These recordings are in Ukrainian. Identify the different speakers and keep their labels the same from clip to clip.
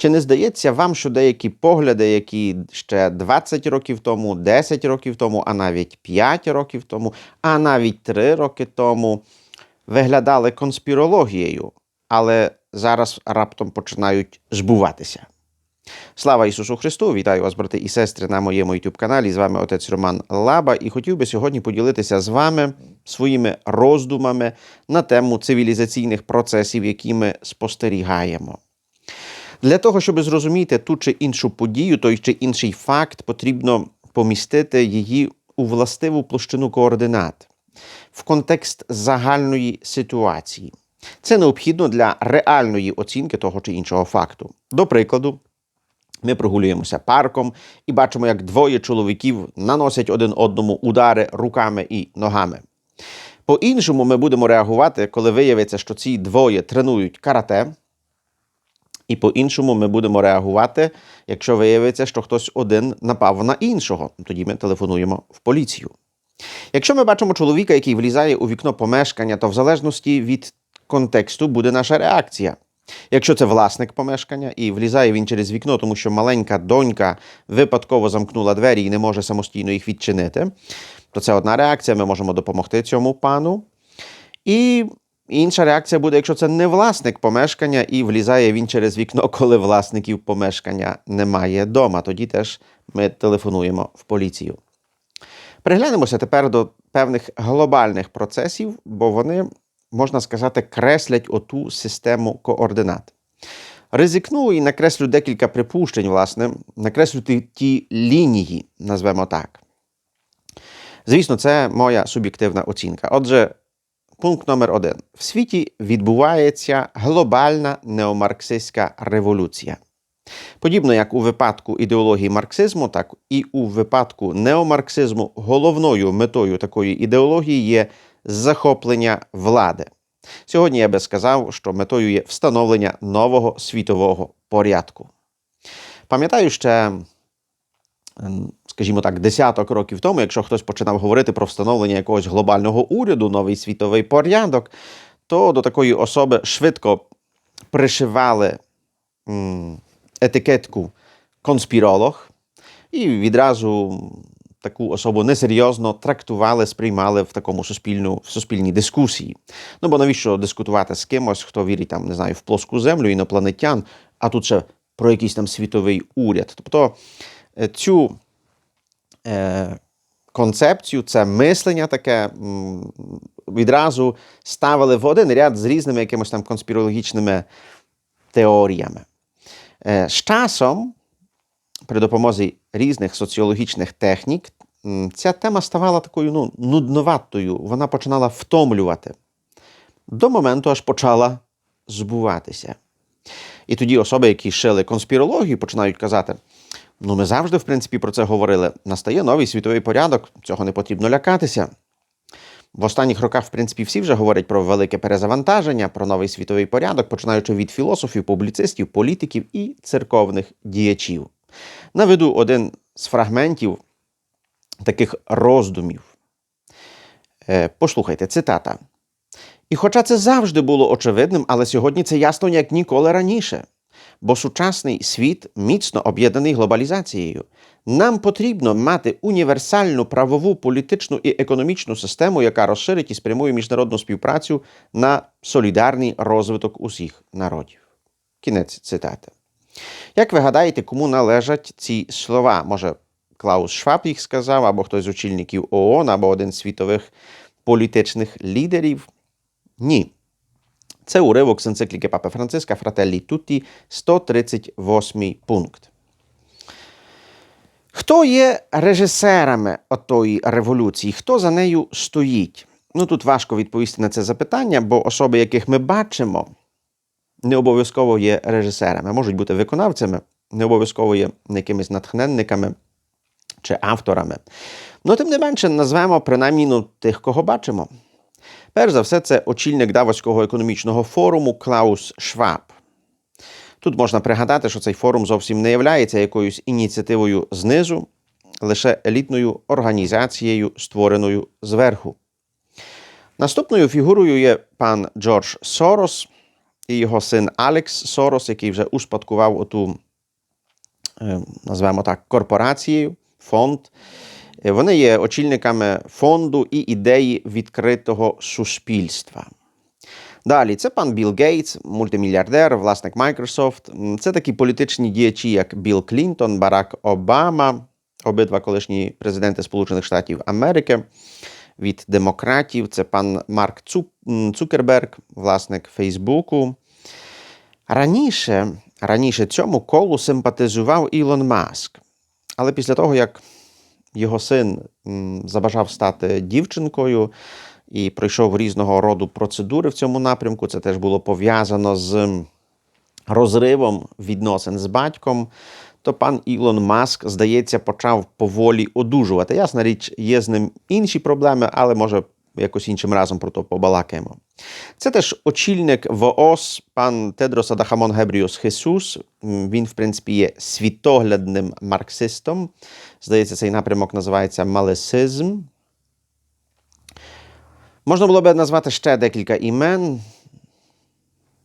Speaker 1: Чи не здається вам, що деякі погляди, які ще 20 років тому, 10 років тому, а навіть 5 років тому, а навіть 3 роки тому виглядали конспірологією, але зараз раптом починають збуватися? Слава Ісусу Христу! Вітаю вас, брати і сестри, на моєму youtube каналі. З вами отець Роман Лаба, і хотів би сьогодні поділитися з вами своїми роздумами на тему цивілізаційних процесів, які ми спостерігаємо. Для того, щоб зрозуміти ту чи іншу подію, той чи інший факт, потрібно помістити її у властиву площину координат в контекст загальної ситуації. Це необхідно для реальної оцінки того чи іншого факту. До прикладу, ми прогулюємося парком і бачимо, як двоє чоловіків наносять один одному удари руками і ногами. По-іншому ми будемо реагувати, коли виявиться, що ці двоє тренують карате. І по-іншому ми будемо реагувати, якщо виявиться, що хтось один напав на іншого. Тоді ми телефонуємо в поліцію. Якщо ми бачимо чоловіка, який влізає у вікно помешкання, то в залежності від контексту буде наша реакція. Якщо це власник помешкання і влізає він через вікно, тому що маленька донька випадково замкнула двері і не може самостійно їх відчинити, то це одна реакція, ми можемо допомогти цьому пану. І інша реакція буде, якщо це не власник помешкання і влізає він через вікно, коли власників помешкання немає вдома. Тоді теж ми телефонуємо в поліцію. Приглянемося тепер до певних глобальних процесів, бо вони, можна сказати, креслять оту систему координат. Ризикну і накреслю декілька припущень, власне, накреслю ті, лінії, назвемо так. Звісно, це моя суб'єктивна оцінка. Отже, пункт номер один: в світі відбувається глобальна неомарксистська революція. Подібно як у випадку ідеології марксизму, так і у випадку неомарксизму головною метою такої ідеології є захоплення влади. Сьогодні я би сказав, що метою є встановлення нового світового порядку. Пам'ятаю ще, скажімо так, десяток років тому, якщо хтось починав говорити про встановлення якогось глобального уряду, новий світовий порядок, то до такої особи швидко пришивали етикетку конспіролог і відразу таку особу несерйозно трактували, сприймали в такому суспільну, в суспільній дискусії. Ну бо навіщо дискутувати з кимось, хто вірить там, не знаю, в плоску землю, інопланетян, а тут ще про якийсь там світовий уряд. Тобто цю е, концепцію, це мислення таке відразу ставили в один ряд з різними якимось там конспірологічними теоріями. Е, З часом, при допомозі різних соціологічних технік, ця тема ставала такою ну, нудноватою, вона починала втомлювати. До моменту аж почала збуватися. І тоді особи, які шили конспірологію, починають казати: ну, ми завжди, в принципі, про це говорили. Настає новий світовий порядок, цього не потрібно лякатися. В останніх роках, в принципі, всі вже говорять про велике перезавантаження, про новий світовий порядок, починаючи від філософів, публіцистів, політиків і церковних діячів. Наведу один з фрагментів таких роздумів. Е, Послухайте, цитата. І хоча це завжди було очевидним, але сьогодні це ясно як ніколи раніше. Бо сучасний світ міцно об'єднаний глобалізацією. Нам потрібно мати універсальну правову, політичну і економічну систему, яка розширить і спрямує міжнародну співпрацю на солідарний розвиток усіх народів. Кінець цитати. Як ви гадаєте, кому належать ці слова? Може, Клаус Шваб їх сказав, або хтось з очільників ООН, або один з світових політичних лідерів? Ні. Це уривок з енцикліки Папи Франциска Фрателлі Тутті, 138 пункт. Хто є режисерами отої революції? Хто за нею стоїть? Ну тут важко відповісти на це запитання, бо особи, яких ми бачимо, не обов'язково є режисерами, можуть бути виконавцями, не обов'язково є якимись натхненниками чи авторами. Ну, тим не менше, назвемо принаймні ну, тих, кого бачимо. Перш за все, це очільник Давоського економічного форуму Клаус Шваб. Тут можна пригадати, що цей форум зовсім не являється якоюсь ініціативою знизу, лише елітною організацією, створеною зверху. Наступною фігурою є пан Джордж Сорос, і його син Алекс Сорос, який вже успадкував оту, е, назвемо так, корпорацію, фонд. Е, Вони є очільниками фонду і ідеї відкритого суспільства. Далі, це пан Білл Гейтс, мультимільярдер, власник Microsoft. Це такі політичні діячі, як Білл Клінтон, Барак Обама, обидва колишні президенти Сполучених Штатів Америки. Від демократів це пан Марк Цукерберг, власник Фейсбуку. Раніше, раніше цьому колу симпатизував Ілон Маск. Але після того, як його син забажав стати дівчинкою і пройшов різного роду процедури в цьому напрямку, це теж було пов'язано з розривом відносин з батьком, то пан Ілон Маск, здається, почав поволі одужувати. Ясна річ, є з ним інші проблеми, але може якось іншим разом про то побалакаємо. Це теж очільник ВООЗ, пан Тедрос Адахамон Гебріус Хесус. Він, в принципі, є світоглядним марксистом. Здається, цей напрямок називається малесизм. Можна було би назвати ще декілька імен.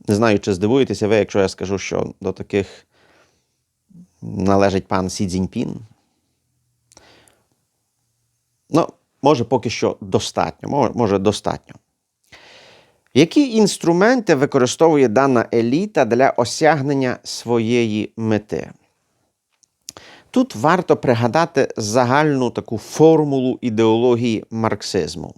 Speaker 1: Не знаю, чи здивуєтеся ви, якщо я скажу, що до таких належить пан Сі Цзіньпін. Ну, може, поки що достатньо. Може, достатньо. Які інструменти використовує дана еліта для осягнення своєї мети? Тут варто пригадати загальну таку формулу ідеології марксизму.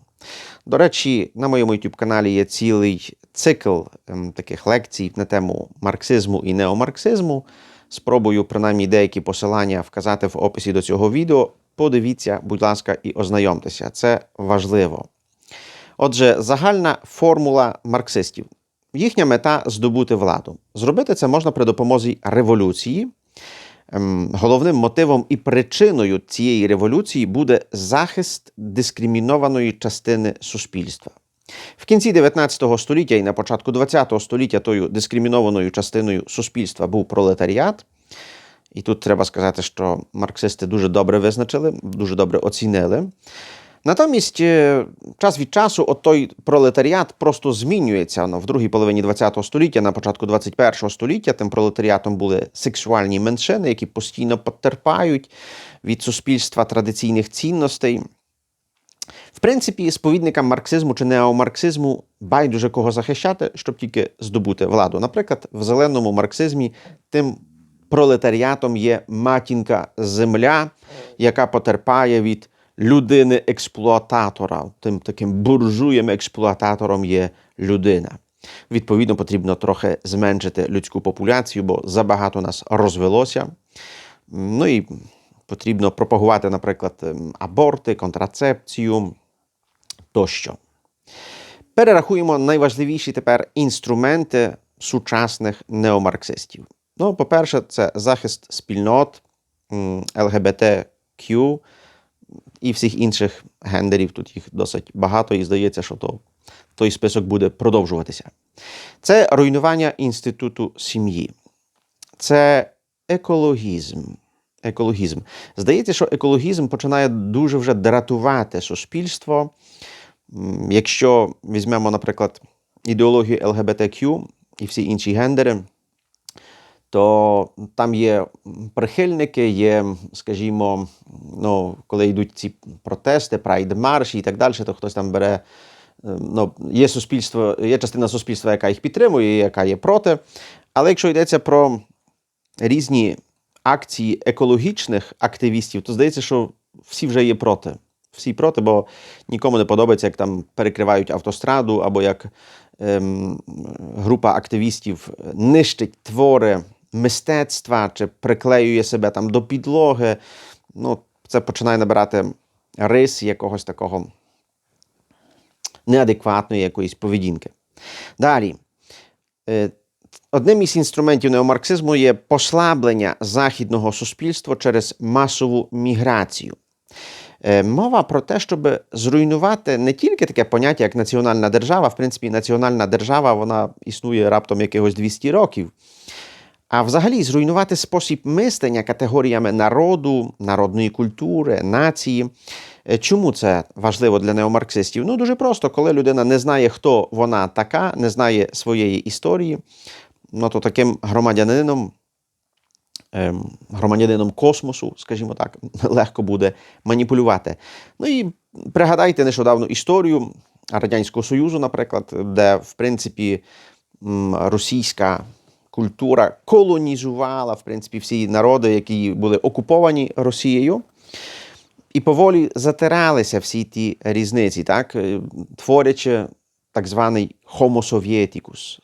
Speaker 1: До речі, на моєму youtube каналі є цілий цикл ем, таких лекцій на тему марксизму і неомарксизму. Спробую принаймні деякі посилання вказати в описі до цього відео. Подивіться, будь ласка, і ознайомтеся. Це важливо. Отже, загальна формула марксистів. Їхня мета здобути владу. Зробити це можна при допомозі революції. Ем, Головним мотивом і причиною цієї революції буде захист дискримінованої частини суспільства. В кінці 19 століття і на початку 20 століття тою дискримінованою частиною суспільства був пролетаріат. І тут треба сказати, що марксисти дуже добре визначили, дуже добре оцінили. Натомість, е, час від часу, от той пролетаріат просто змінюється. Ну, в другій половині ХХ століття, на початку 21 століття, тим пролетаріатом були сексуальні меншини, які постійно потерпають від суспільства традиційних цінностей. В принципі, сповідникам марксизму чи неомарксизму байдуже кого захищати, щоб тільки здобути владу. Наприклад, в зеленому марксизмі тим пролетаріатом є матінка земля, яка потерпає від людини-експлуататора. Тим таким буржуєм-експлуататором є людина. Відповідно, потрібно трохи зменшити людську популяцію, бо забагато нас розвелося. Ну і потрібно пропагувати, наприклад, ем, аборти, контрацепцію тощо. Перерахуємо найважливіші тепер інструменти сучасних неомарксистів. Ну, по-перше, це захист спільнот м, ЛГБТQ і всіх інших гендерів. Тут їх досить багато, і здається, що то, той список буде продовжуватися. Це руйнування інституту сім'ї. Це екологізм. Екологізм. Здається, що екологізм починає дуже вже дратувати суспільство. Якщо візьмемо, наприклад, ідеологію ЛГБТQ і всі інші гендери, то там є прихильники, є, скажімо, ну, коли йдуть ці протести, прайд-марші і так далі, то хтось там бере. е, Ну, є суспільство, є частина суспільства, яка їх підтримує, яка є проти. Але якщо йдеться про різні акції екологічних активістів, то здається, що всі вже є проти. Всі проти, бо нікому не подобається, як там перекривають автостраду, або як ем, група активістів нищить твори мистецтва чи приклеює себе там до підлоги. Ну, це починає набирати рис якогось такого неадекватної якоїсь поведінки. Далі. Е, Одним із інструментів неомарксизму є послаблення західного суспільства через масову міграцію. Е, Мова про те, щоб зруйнувати не тільки таке поняття, як національна держава. В принципі, національна держава вона існує раптом якихось 200 років. А взагалі зруйнувати спосіб мислення категоріями народу, народної культури, нації. Е, Чому це важливо для неомарксистів? Ну, дуже просто, коли людина не знає, хто вона така, не знає своєї історії, ну то таким громадянином, ем, громадянином космосу, скажімо так, легко буде маніпулювати. Ну і пригадайте нещодавну історію Радянського Союзу, наприклад, де, в принципі, російська культура колонізувала в принципі всі народи, які були окуповані Росією. І поволі затиралися всі ті різниці, так? е, творячи так званий Homo Sovieticus,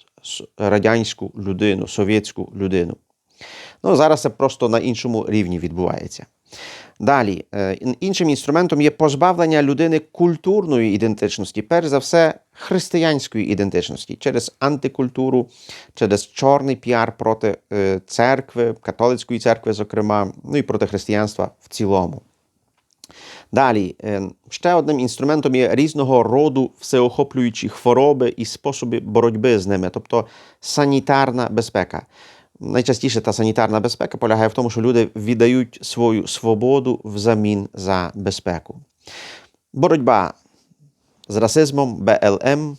Speaker 1: радянську людину, совєтську людину. Ну, зараз це просто на іншому рівні відбувається. Далі, е, іншим інструментом є позбавлення людини культурної ідентичності, перш за все, християнської ідентичності через антикультуру, через чорний піар проти е, церкви, католицької церкви, зокрема, ну і проти християнства в цілому. Далі, е, ще одним інструментом є різного роду всеохоплюючі хвороби і способи боротьби з ними, тобто санітарна безпека. Найчастіше та санітарна безпека полягає в тому, що люди віддають свою свободу взамін за безпеку. Боротьба з расизмом, БЛМ,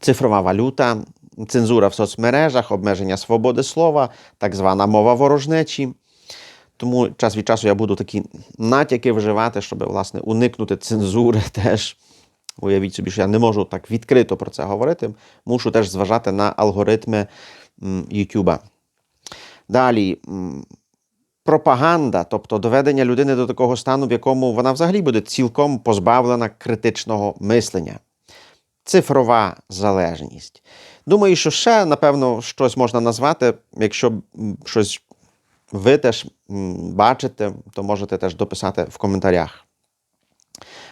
Speaker 1: цифрова валюта, цензура в соцмережах, обмеження свободи слова, так звана мова ворожнечі. Тому час від часу я буду такі натяки вживати, щоб власне уникнути цензури теж. Уявіть собі, що я не можу так відкрито про це говорити. Мушу теж зважати на алгоритми Ютуба. Далі пропаганда, тобто доведення людини до такого стану, в якому вона взагалі буде цілком позбавлена критичного мислення. Цифрова залежність. Думаю, що ще, напевно, щось можна назвати, якщо щось ви теж бачите, то можете теж дописати в коментарях.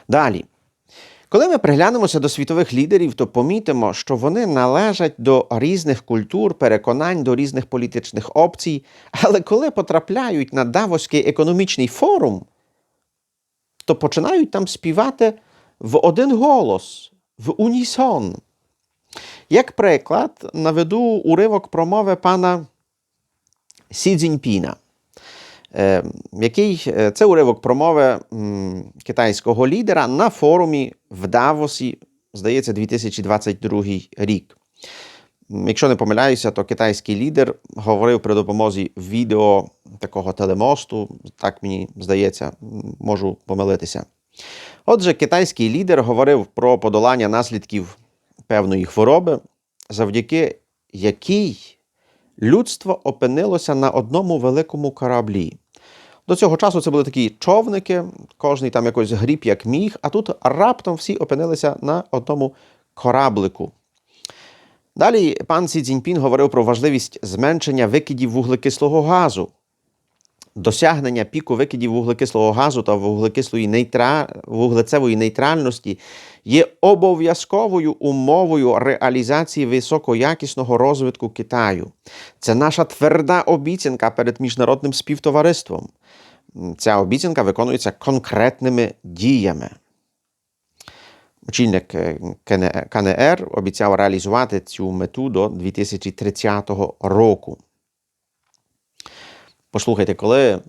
Speaker 1: Далі. Коли ми приглянемося до світових лідерів, то помітимо, що вони належать до різних культур, переконань, до різних політичних опцій. Але коли потрапляють на Давоський економічний форум, то починають там співати в один голос, в унісон. Як приклад, наведу уривок промови пана Сі Цзіньпіна, який е, це уривок промови китайського лідера на форумі в Давосі, здається, 2022 рік. Якщо не помиляюся, то китайський лідер говорив при допомозі відео такого телемосту, так мені здається, можу помилитися. Отже, китайський лідер говорив про подолання наслідків певної хвороби, завдяки якій людство опинилося на одному великому кораблі. До цього часу це були такі човники, кожний там якось гріб як міг, а тут раптом всі опинилися на одному кораблику. Далі пан Сі Цзіньпін говорив про важливість зменшення викидів вуглекислого газу. Досягнення піку викидів вуглекислого газу та вуглекислої нейтра... вуглецевої нейтральності є обов'язковою умовою реалізації високоякісного розвитку Китаю. Це наша тверда обіцянка перед міжнародним співтовариством. Ця обіцянка виконується конкретними діями. Очільник е, КНР обіцяв реалізувати цю мету до 2030 року. Послухайте, коли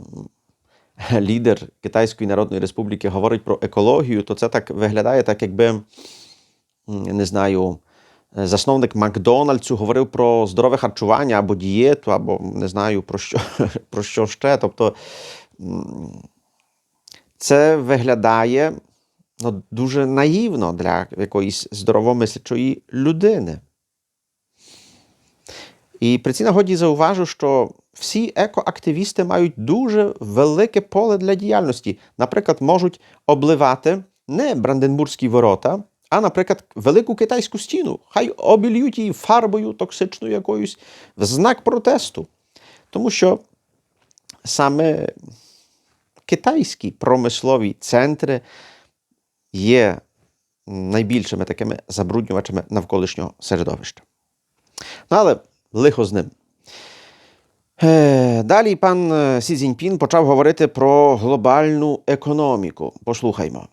Speaker 1: лідер Китайської Народної Республіки говорить про екологію, то це так виглядає, так якби, не знаю, е, засновник Макдональдсу говорив про здорове харчування або дієту, або не знаю про що, про що ще. Тобто це виглядає ну, дуже наївно для якоїсь здоровомислячої людини. І при цій нагоді зауважу, що всі екоактивісти мають дуже велике поле для діяльності. Наприклад, можуть обливати не Бранденбурзькі ворота, а, наприклад, велику китайську стіну. Хай обільють її фарбою токсичною якоюсь в знак протесту. Тому що саме китайські промислові центри є найбільшими такими забруднювачами навколишнього середовища. Ну, але лихо з ним. Е, Далі пан е, Сі Цзіньпін почав говорити про глобальну економіку. Послухаймо.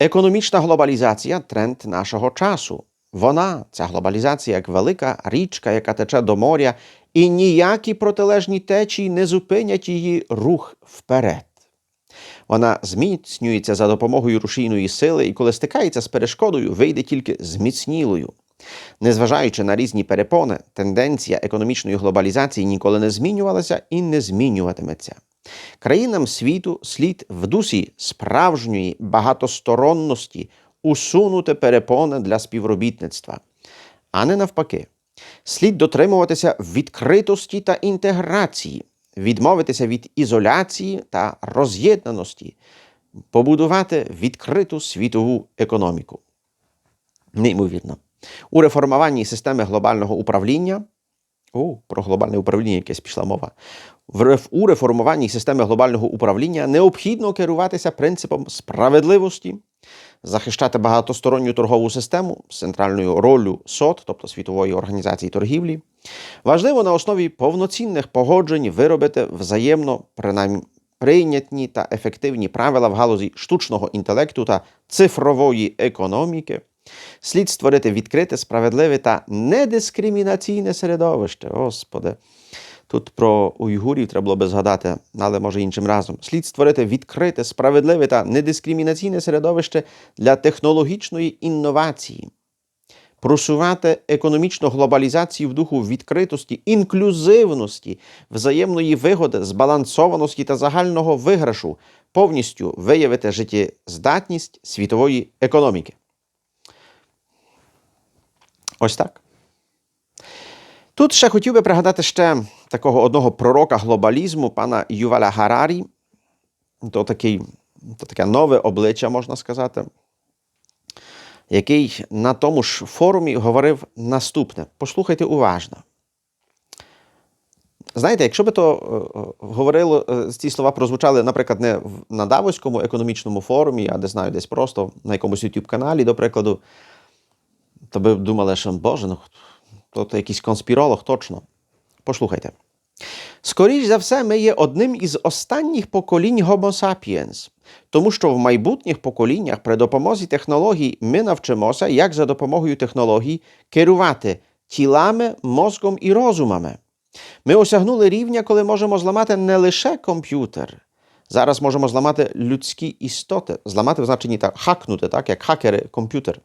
Speaker 1: Економічна глобалізація тренд нашого часу. Вона, ця глобалізація, як велика річка, яка тече до моря, і ніякі протилежні течії не зупинять її рух вперед. Вона зміцнюється за допомогою рушійної сили, і коли стикається з перешкодою, вийде тільки зміцнілою. Незважаючи на різні перепони, тенденція економічної глобалізації ніколи не змінювалася і не змінюватиметься. Країнам світу слід в дусі справжньої багатосторонності усунути перепони для співробітництва, а не навпаки. Слід дотримуватися відкритості та інтеграції, відмовитися від ізоляції та роз'єднаності, побудувати відкриту світову економіку. Неймовірно. У реформуванні системи глобального управління. О, про глобальне управління якесь пішла мова. У реформуванні системи глобального управління необхідно керуватися принципом справедливості, захищати багатосторонню торгову систему з центральною роллю СОТ, тобто Світової організації торгівлі. Важливо на основі повноцінних погоджень виробити взаємно принаймні прийнятні та ефективні правила в галузі штучного інтелекту та цифрової економіки. Слід створити відкрите, справедливе та недискримінаційне середовище. Господи. Тут про уйгурів треба було би згадати, але може іншим разом. Слід створити відкрите, справедливе та недискримінаційне середовище для технологічної інновації, просувати економічну глобалізацію в духу відкритості, інклюзивності, взаємної вигоди, збалансованості та загального виграшу, повністю виявити життєздатність світової економіки. Ось так. Тут ще хотів би пригадати ще такого одного пророка глобалізму, пана Юваля Гарарі. То, такий, то таке нове обличчя, можна сказати, який на тому ж форумі говорив наступне. Послухайте уважно. Знаєте, якщо би то е, е, говорило, е, ці слова прозвучали, наприклад, не на Давоському економічному форумі, а де знаю, десь просто на якомусь youtube каналі, до прикладу, то би думали, що Боже, ну то, то якийсь конспіролог точно. Послухайте. Скоріш за все, ми є одним із останніх поколінь Homo sapiens, тому що в майбутніх поколіннях при допомозі технологій ми навчимося, як за допомогою технологій керувати тілами, мозком і розумами. Ми осягнули рівня, коли можемо зламати не лише комп'ютер. Зараз можемо зламати людські істоти, зламати в значенні так, хакнути, так, як хакери комп'ютер,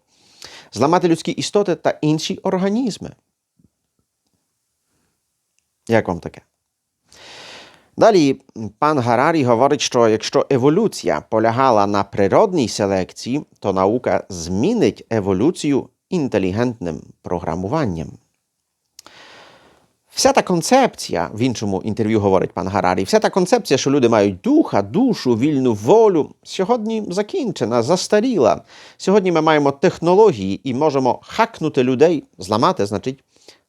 Speaker 1: зламати людські істоти та інші організми. Як вам таке? Далі пан Гарарі говорить, що якщо еволюція полягала на природній селекції, то наука змінить еволюцію інтелігентним програмуванням. Вся та концепція, в іншому інтерв'ю говорить пан Гарарі, вся та концепція, що люди мають духа, душу, вільну волю, сьогодні закінчена, застаріла. Сьогодні ми маємо технології і можемо хакнути людей, зламати, значить,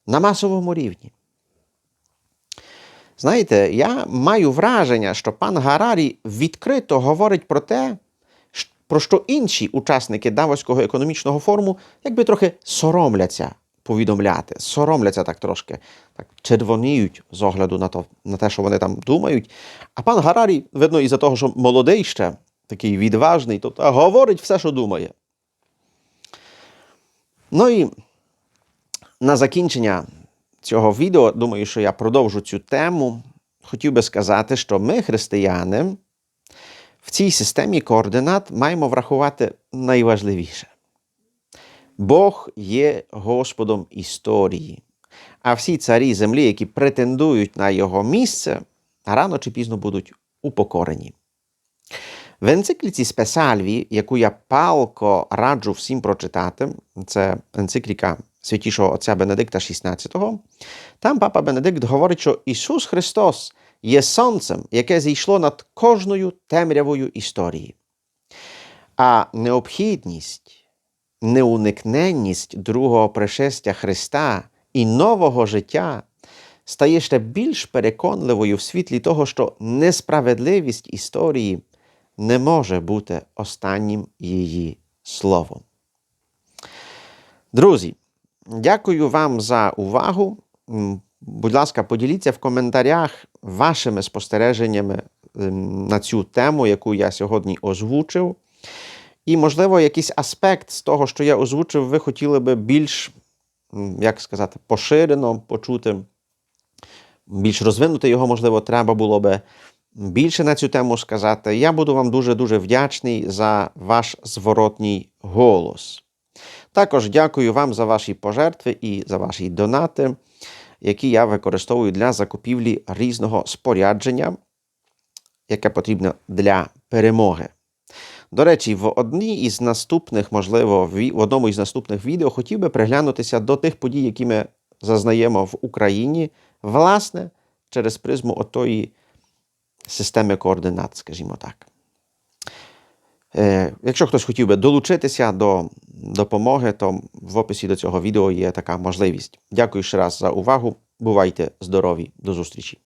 Speaker 1: на масовому рівні. Знаєте, я маю враження, що пан Гарарі відкрито говорить про те, про що інші учасники Давоського економічного форуму якби трохи соромляться повідомляти, соромляться так трошки, так червоніють з огляду на, то, на те, що вони там думають. А пан Гарарі, видно, із-за того, що молодий ще, такий відважний, то та, говорить все, що думає. Ну і на закінчення цього відео, думаю, що я продовжу цю тему. Хотів би сказати, що ми, християни, в цій системі координат маємо врахувати найважливіше. Бог є Господом історії, а всі царі землі, які претендують на його місце, рано чи пізно будуть упокорені. В енцикліці Спесальві, яку я палко раджу всім прочитати, це енцикліка святішого отця Бенедикта XVI, там папа Бенедикт говорить, що Ісус Христос є сонцем, яке зійшло над кожною темрявою історії. А необхідність, неуникненність другого пришестя Христа і нового життя стає ще більш переконливою в світлі того, що несправедливість історії не може бути останнім її словом. Друзі, дякую вам за увагу. Будь ласка, поділіться в коментарях вашими спостереженнями ем, на цю тему, яку я сьогодні озвучив. І, можливо, якийсь аспект з того, що я озвучив, ви хотіли би більш, як сказати, поширено почути, більш розвинути його, можливо, треба було би. більше на цю тему сказати, я буду вам дуже-дуже вдячний за ваш зворотній голос. Також дякую вам за ваші пожертви і за ваші донати, які я використовую для закупівлі різного спорядження, яке потрібно для перемоги. До речі, в одній із наступних, можливо, в одному із наступних відео хотів би приглянутися до тих подій, які ми зазнаємо в Україні, власне, через призму отої системи координат, скажімо так. Е, якщо хтось хотів би долучитися до допомоги, то в описі до цього відео є така можливість. Дякую ще раз за увагу. Бувайте здорові. До зустрічі!